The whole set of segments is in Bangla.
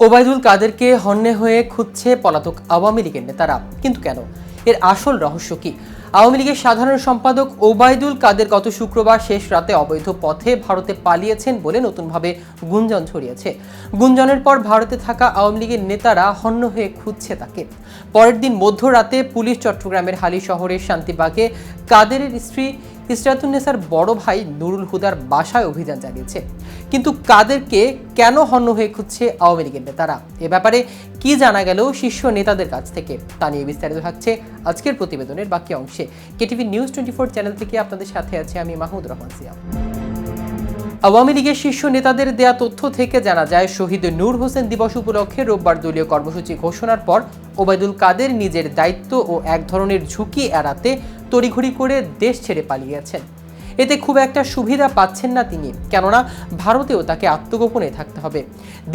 ওবায়দুল কাদেরকে হন্যে হয়ে খুঁজছে পলাতক আওয়ামী লীগের নেতারা। কিন্তু কেন? এর আসল রহস্য কি? আওয়ামী লীগের সাধারণ সম্পাদক ওবায়দুল কাদের গত শুক্রবার শেষ রাতে অবৈধ পথে ভারতে পালিয়েছেন বলে নতুনভাবে গুঞ্জন ছড়িয়েছে। গুঞ্জনের পর ভারতে থাকা আওয়ামী লীগের নেতারা হন্য হয়ে খুঁজছে তাকে। পরের দিন মধ্যরাতে পুলিশ চট্টগ্রামের হালি শহরের শান্তিবাগে কাদেরের স্ত্রী ইসরাতুন্নেসার বড় ভাই নুরুল হুদার বাসায় অভিযান চালিয়েছে। কিন্তু কাদেরকে কেন হন্য হয়ে খুঁজছে আওয়ামী লীগের নেতারা? এ ব্যাপারে কি জানা গেল শীর্ষ নেতাদের কাছ থেকে? তা নিয়ে বিস্তারিত থাকছে আজকের প্রতিবেদনের বাকি অংশে। KTV news twenty four channel থেকে আপনাদের সাথে আছে আমি মাহমুদ রহমান সিয়াম আওয়ামী লীগের শীর্ষ নেতাদের দেয়া তথ্য থেকে জানা যায়, শহীদ নূর হোসেন দিবস উপলক্ষে রোববার দলীয় কর্মসূচি ঘোষণার পর ওবায়দুল কাদের নিজের দায়িত্ব ও এক ধরনের ঝুঁকি এড়াতে তড়িঘড়ি করে দেশ ছেড়ে পালিয়েছেন। এতে খুব একটা সুবিধা পাচ্ছেন না তিনি, কেননা ভারতেও তাকে আত্মগোপনে থাকতে হবে।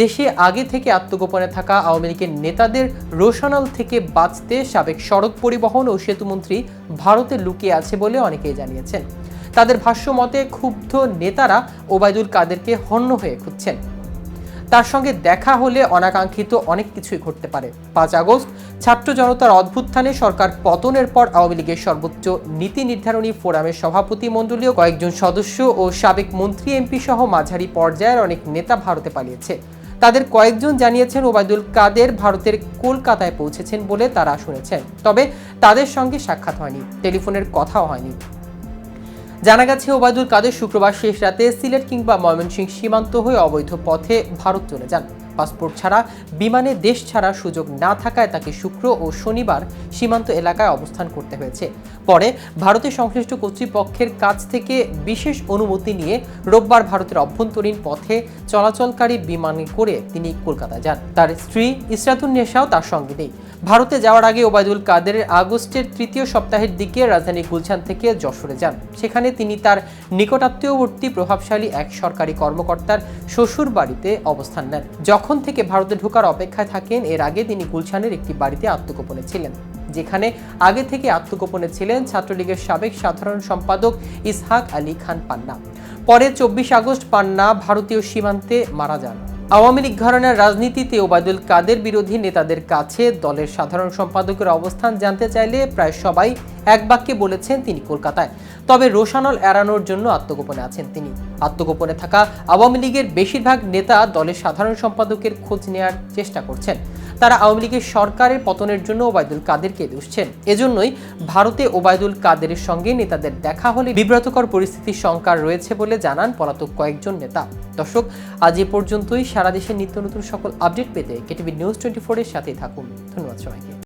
দেশে আগে থেকে আত্মগোপনে থাকা আওয়ামী লীগের নেতাদের রোশনাল থেকে বাঁচতে সাবেক সড়ক পরিবহন ও সেতুমন্ত্রী ভারতে লুকিয়ে আছে বলে অনেকেই জানিয়েছেন। তাদের ভাষ্য মতে ক্ষুব্ধ নেতারা ওবায়দুল কাদেরকে হন্য হয়ে খুঁজছেন। তার সঙ্গে দেখা হলে অনাকাঙ্ক্ষিত অনেক কিছুই ঘটতে পারে। পাঁচ আগস্ট, ছাত্র জনতার অভ্যুত্থানে সরকার পতনের পর আওয়ামী লীগের সর্বোচ্চ নীতি নির্ধারণী ফোরামের সভাপতি মণ্ডলীয় কয়েকজন সদস্য ও সাবেক মন্ত্রী, এমপি সহ মাঝারি পর্যায়ের অনেক নেতা ভারতে পালিয়েছে। তাদের কয়েকজন জানিয়েছেন, ওবায়দুল কাদের ভারতের কলকাতায় পৌঁছেছেন বলে তারা শুনেছেন। তবে তাদের সঙ্গে সাক্ষাৎ হয়নি, টেলিফোনের কথাও হয়নি। জানা গেছে, ওবায়দুল কাদের শুক্রবার শেষ রাতে সিলেট কিংবা ময়মনসিংহ সীমান্ত হয়ে অবৈধ পথে ভারত চলে যান। পাসপোর্ট ছাড়া, বিমানে দেশ ছাড়ার সুযোগ না থাকায় তাকে শুক্র ও শনিবার সীমান্ত এলাকায় অবস্থান করতে হয়েছে। পরে ভারতের সংশ্লিষ্ট কর্তৃপক্ষের কাছ থেকে বিশেষ অনুমতি নিয়ে রোববার ভারতের অভ্যন্তরীণ পথে চলাচলকারী বিমানে করে তিনি কলকাতা যান। তার স্ত্রী ইসরাতুন নেশাও তার সঙ্গে নেই। ভারতে যাওয়ার আগে ওবায়দুল কাদের আগস্টের তৃতীয় সপ্তাহের দিকে রাজধানী গুলশান থেকে যশোরে যান। সেখানে তিনি তার নিকটাত্মীয়বর্তী প্রভাবশালী এক সরকারি কর্মকর্তার শ্বশুর বাড়িতে অবস্থান নেন। যখন থেকে ভারতে ঢোকার অপেক্ষায় থাকেন, এর আগে তিনি গুলশানের একটি বাড়িতে আত্মগোপনে ছিলেন, যেখানে আগে থেকে আত্মগোপনে ছিলেন ছাত্রলীগের সাবেক সাধারণ সম্পাদক ইসহাক আলী খান পান্না। পরে চব্বিশ আগস্ট পান্না ভারতীয় সীমান্তে মারা যান। আওয়ামী লীগ ঘরানার রাজনীতিতে ওবায়দুল কাদের বিরোধী নেতাদের কাছে দলের সাধারণ সম্পাদকের অবস্থান জানতে চাইলে প্রায় সবাই এক বাক্যে বলেছেন তিনি কলকাতায়। তবে রোশানল এড়ানোর জন্য আত্মগোপনে আছেন তিনি। আত্মগোপনে থাকা আওয়ামী লীগের বেশিরভাগ নেতা দলের সাধারণ সম্পাদকের খোঁজ নেওয়ার চেষ্টা করছেন। তারা আওয়ামী লীগের সরকারের পতনের জন্য ওবায়দুল কাদেরকে দুষছেন। এজন্যই ভারতে ওবায়দুল কাদের সঙ্গে নেতাদের দেখা হলে বিব্রতকর পরিস্থিতির শঙ্কা রয়েছে বলে জানান পলাতক কয়েকজন নেতা। দর্শক, আজ এ পর্যন্তই। সারা দেশের নিত্য নতুন সকল আপডেট পেতে কেটিভি নিউজ টোয়েন্টি ফোরের সাথেই থাকুন। ধন্যবাদ সবাইকে।